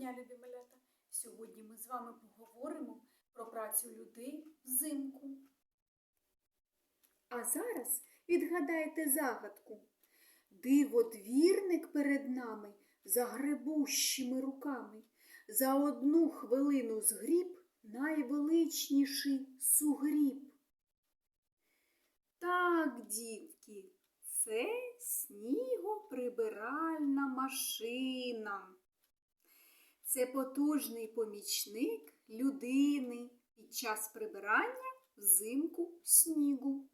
дня, любі малята! Сьогодні ми з вами поговоримо про працю людей взимку. А зараз відгадайте загадку. Диводвірник перед нами за гребущими руками. За одну хвилину згріб найвеличніший сугріб. Так, дітки, це снігоприбиральна машина. Це потужний помічник людини під час прибирання взимку снігу.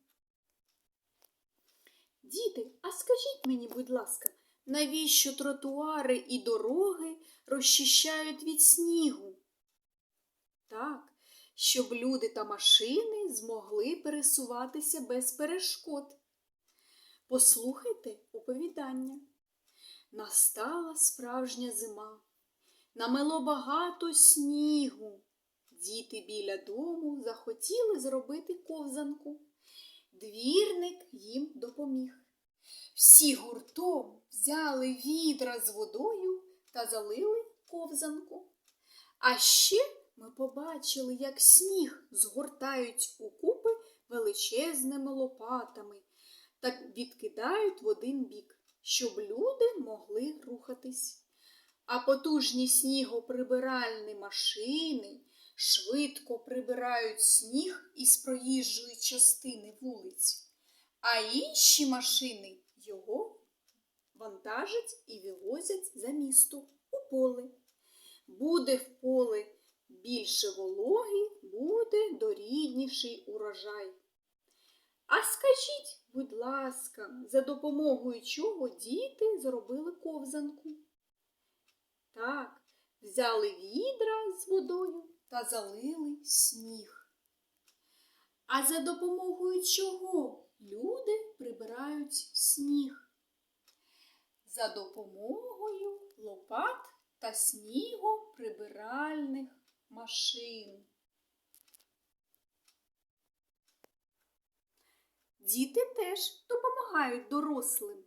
Діти, а скажіть мені, будь ласка, навіщо тротуари і дороги розчищають від снігу? Так, щоб люди та машини змогли пересуватися без перешкод. Послухайте оповідання. Настала справжня зима. Намело багато снігу. Діти біля дому захотіли зробити ковзанку. Двірник їм допоміг. Всі гуртом взяли відра з водою та залили ковзанку. А ще ми побачили, як сніг згортають у купи величезними лопатами та відкидають в один бік, щоб люди могли рухатись. А потужні снігоприбиральні машини швидко прибирають сніг із проїжджої частини вулиць, а інші машини його вантажать і вивозять за місто у поле. Буде в поле більше вологи, буде дорідніший урожай. А скажіть, будь ласка, за допомогою чого діти зробили ковзанку? Так, взяли відра з водою та залили сніг. А за допомогою чого люди прибирають сніг? За допомогою лопат та снігоприбиральних машин. Діти теж допомагають дорослим.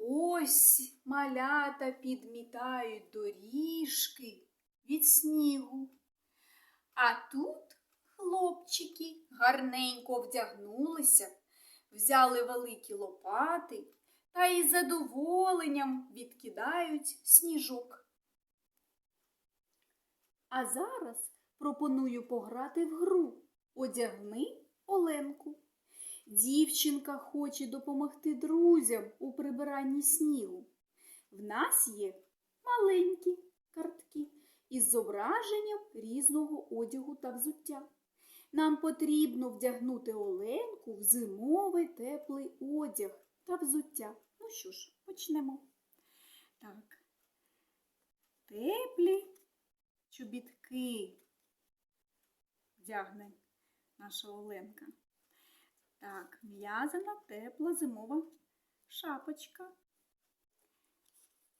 Ось малята підмітають доріжки від снігу. А тут хлопчики гарненько вдягнулися, взяли великі лопати та із задоволенням відкидають сніжок. А зараз пропоную пограти в гру Одягни Оленку. Дівчинка хоче допомогти друзям у прибиранні снігу. В нас є маленькі картки із зображенням різного одягу та взуття. Нам потрібно вдягнути Оленку в зимовий теплий одяг та взуття. Ну що ж, почнемо. Так. Теплі чобітки вдягне наша Оленка. Так, в'язана тепла зимова шапочка.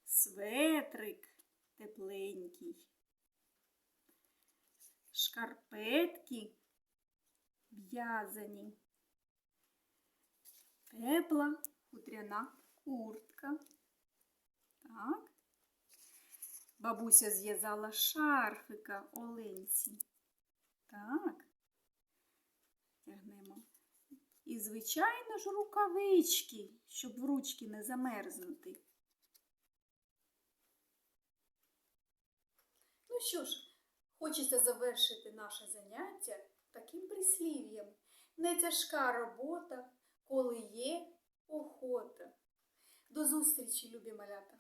Светрик тепленький. Шкарпетки в'язані. Тепла хутряна куртка. Так. Бабуся зв'язала шарфика Оленці. Так. Звичайно ж, рукавички, щоб в ручки не замерзнути. Ну що ж, хочеться завершити наше заняття таким прислів'ям. Не тяжка робота, коли є охота. До зустрічі, любі малята!